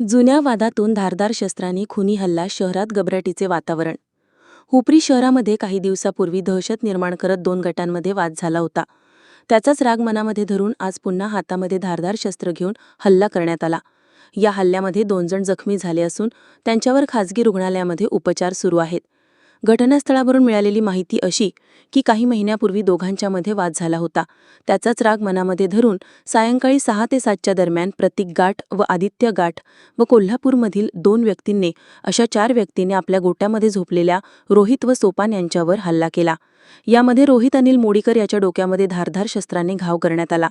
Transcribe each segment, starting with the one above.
जुन्या वादातून धारदार शस्त्रांनी खुनी हल्ला शहरात गबराटीचे वातावरण. हुपरी शहरामध्ये काही दिवसापूर्वी दहशत निर्माण करत दोन गटांमध्ये वाद झाला होता. त्याचाच राग मनामध्ये धरून आज पुन्हा हातामध्ये धारदार शस्त्र घेऊन हल्ला करण्यात आला. या हल्ल्यामध्ये दोन जण जखमी झाले असून त्यांच्यावर खाजगी रुग्णालयामध्ये उपचार सुरू आहेत. घटनास्थळावरून मिळालेली माहिती अशी की काही महिन्यापूर्वी दोघांच्यामध्ये वाद झाला होता. त्याचाच राग मनामध्ये धरून सायंकाळी सहा ते सातच्या दरम्यान प्रतीक गाठ व आदित्य गाठ व कोल्हापूरमधील दोन व्यक्तींनी अशा चार व्यक्तींनी आपल्या गोट्यामध्ये झोपलेल्या रोहित व सोपान यांच्यावर हल्ला केला. यामध्ये रोहित अनिल मोडीकर याच्या डोक्यामध्ये धारधार शस्त्राने घाव करण्यात आला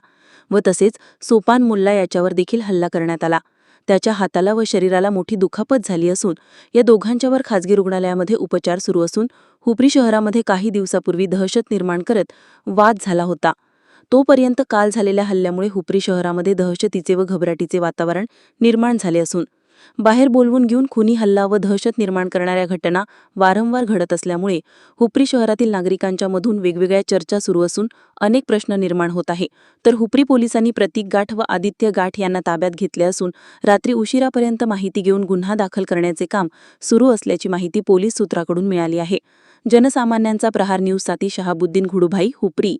व तसेच सोपान मुल्ला याच्यावर देखील हल्ला करण्यात आला. त्याच्या हाताला व शरीराला मोठी दुखापत झाली असून या दोघांच्यावर खासगी रुग्णालयामध्ये उपचार सुरू असून हुपरी शहरामध्ये काही दिवसापूर्वी दहशत निर्माण करत वाद झाला होता. तोपर्यंत काल झालेल्या हल्ल्यामुळे हुपरी शहरामध्ये दहशतीचे व घबराटीचे वातावरण निर्माण झाले असून बाहेर बोलवून घेऊन खुनी हल्ला व दहशत निर्माण करणाऱ्या घटना वारंवार घडत असल्यामुळे हुपरी शहरातील नागरिकांच्या मधून वेगवेगळ्या चर्चा सुरू असून अनेक प्रश्न निर्माण होत आहे. तर हुपरी पोलिसांनी प्रतीक गाठ व आदित्य गाठ यांना ताब्यात घेतले असून रात्री उशिरापर्यंत माहिती घेऊन गुन्हा दाखल करण्याचे काम सुरू असल्याची माहिती पोलीस सूत्राकडून मिळाली आहे. जनसामान्यांचा प्रहार न्यूजसाठी शहाबुद्दीन घुडूभाई हुपरी.